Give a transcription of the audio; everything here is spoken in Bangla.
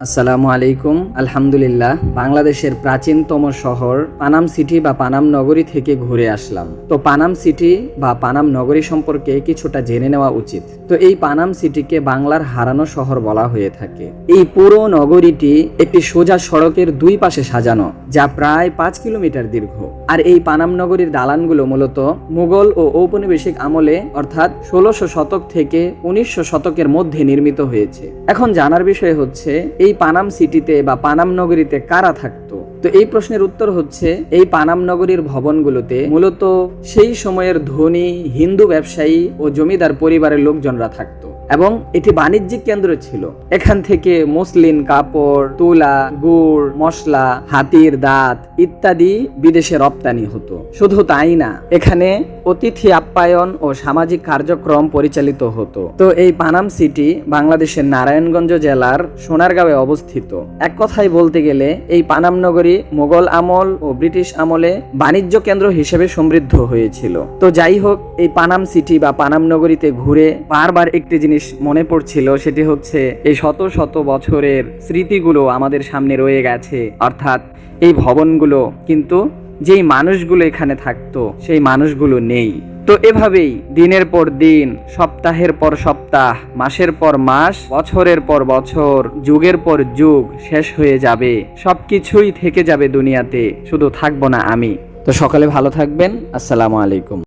আসসালামু আলাইকুম, আলহামদুলিল্লাহ, বাংলাদেশের প্রাচীনতম শহর পানাম সিটি বা পানাম নগরী থেকে ঘুরে আসলাম। তো পানাম সিটি বা পানাম নগরী সম্পর্কে কিছুটা জেনে নেওয়া উচিত। তো এই পানাম সিটিকে বাংলার হারানো শহর বলা হয়ে থাকে। এই পুরো নগরীটি একটি সোজা সড়কের দুই পাশে সাজানো, যা প্রায় পাঁচ কিলোমিটার দীর্ঘ। আর এই পানাম নগরীর দালানগুলো মূলত মুঘল ও ঔপনিবেশিক আমলে, অর্থাৎ ষোলোশো শতক থেকে উনিশশো শতকের মধ্যে নির্মিত হয়েছে। এখন জানার বিষয় হচ্ছে এই পানাম সিটিতে বা পানাম নগরীতে কারা থাকতো? তো এই প্রশ্নের উত্তর হচ্ছে, এই পানাম নগরীর ভবনগুলোতে মূলত সেই সময়ের ধনী, হিন্দু ব্যবসায়ী ও জমিদার পরিবারের লোকজনরা থাকতো। এবং এটি বাণিজ্যিক কেন্দ্র ছিল। এখান থেকে মসলিন কাপড়, তুলা, গুড়, মশলা, হাতির দাঁত ইত্যাদি বিদেশে রপ্তানি হতো। শুধু তাই না, এখানে অতিথি আপ্যায়ন ও সামাজিক কার্যক্রম পরিচালিত হতো। তো এই পানাম সিটি বাংলাদেশের নারায়ণগঞ্জ জেলার সোনারগাঁওয়ে অবস্থিত। এক কথায় বলতে গেলে, এই পানাম নগরী মোগল আমল ও ব্রিটিশ আমলে বাণিজ্য কেন্দ্র হিসেবে সমৃদ্ধ হয়েছিল। তো যাই হোক, এই পানাম সিটি বা পানাম নগরীতে ঘুরে বারবার একটি জিনিস মনে পড়ছিল সেটি হচ্ছে এই শত শত বছরের স্মৃতিগুলো আমাদের সামনে রয়ে গেছে। অর্থাৎ এই ভবনগুলো কিন্তু যেই মানুষগুলো এখানে থাকতো, সেই মানুষগুলো নেই। তো এভাবেই দিনের পর দিন, সপ্তাহের পর সপ্তাহ, মাসের পর মাস, বছরের পর বছর, যুগের পর যুগ শেষ হয়ে যাবে। সবকিছুই থেকে যাবে দুনিয়াতে, শুধু থাকব না আমি। তো সকালে ভালো থাকবেন, আসসালামু আলাইকুম।